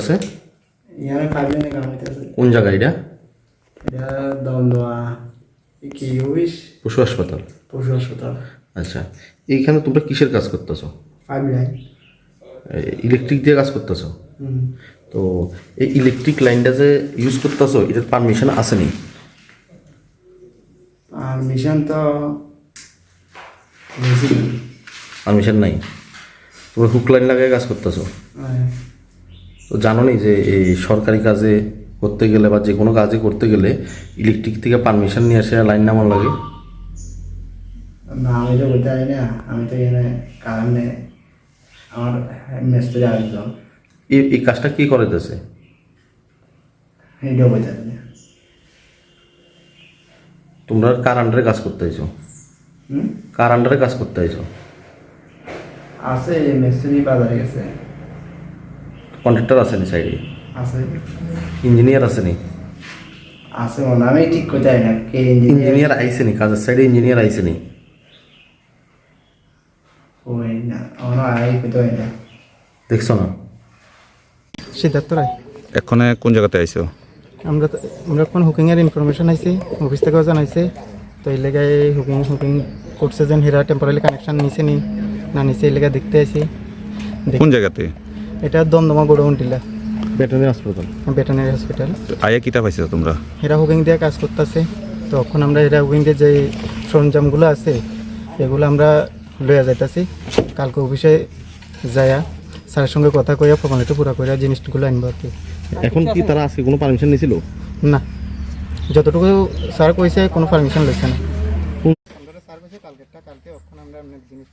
আছে? ইয়ার ফাইভ লাইনে কাম হইতেছে কোন জায়গা এটা? এটা দমদমা কি অফিস পশু হাসপাতাল। পশু হাসপাতাল। আচ্ছা এইখানে তোমরা কিসের কাজ করতেছো? ফাইভ লাইন ইলেকট্রিক দিয়ে কাজ করতেছো? তো এই ইলেকট্রিক লাইনটা যে ইউজ করতেছো এটার পারমিশন আসেনি আর মিশন তো পারমিশন নাই। তোমরা হুক লাইন লাগায় কাজ করতেছো? হ্যাঁ। তো জানো নি যে এই সরকারি কাজে করতে গেলে বা যে কোনো কাজে করতে গেলে ইলেকট্রিক থেকে পারমিশন নিয়ে আসে লাইন নামান লাগে? না আমি তো বলতে পারি না। আমি তো এখানে কারণে আমার আসলাম এই এই কাজটা কে করে দিতেছে এটাও বলতে পারি না। তোমরা কার আন্ডারে কাজ করতে হুম? কার আন্ডারে কাজ করতে আইছো? আছে মেসেজই বাজারে গেছে। কন্ট্রাক্টর আসেনি সাইডে? আছে। ইঞ্জিনিয়ার আসেনি আছে মনে আমি ঠিক করতে না কে ইঞ্জিনিয়ার আইসেনি কাজের সাইডে ইঞ্জিনিয়ার আইসেনি ওই না। আমার আই করতে পারি না। দেখছ না? সিদ্ধার্থ রায়। এখনে কোন জায়গাতে আইছো? আমরা তো- আমরা কোন হুকিংয়ের ইনফরমেশন আইছে অফিস থেকেও জানাইছে তো এই লেগায় হুকিং হুকিং করছে যেন হেরা টেম্পোরারি কানেকশন নিছে নি না নিছে এই লেগা দেখতে আইছি। কোন জায়গাতে? এটা দমদমা গোডাউন টিলা ভেটেরিনারি হাসপাতাল ভেটেনারি হসপিটাল আয়া কিতা পাইছো তোমরা? হেরা হুকিং দিয়ে কাজ করতেছে। তখন আমরা হেরা হুকিং দিয়ে যে সরঞ্জামগুলো আছে এগুলো আমরা লইয়া যাইতাছি। কালকে অফিসে যায়া স্যারের সঙ্গে কথা কইয়া ফর্মালিটি পুরা কইরা জিনিসগুলো আনব আর কি। এখন কি তারা আজকে কোনো পারমিশন নিয়েছিল না। যতটুকু স্যার কইছে কোনো পারমিশন লইছে না। স্যার কইছে কালকেরটা কালকে ওখানে আমরা জিনিস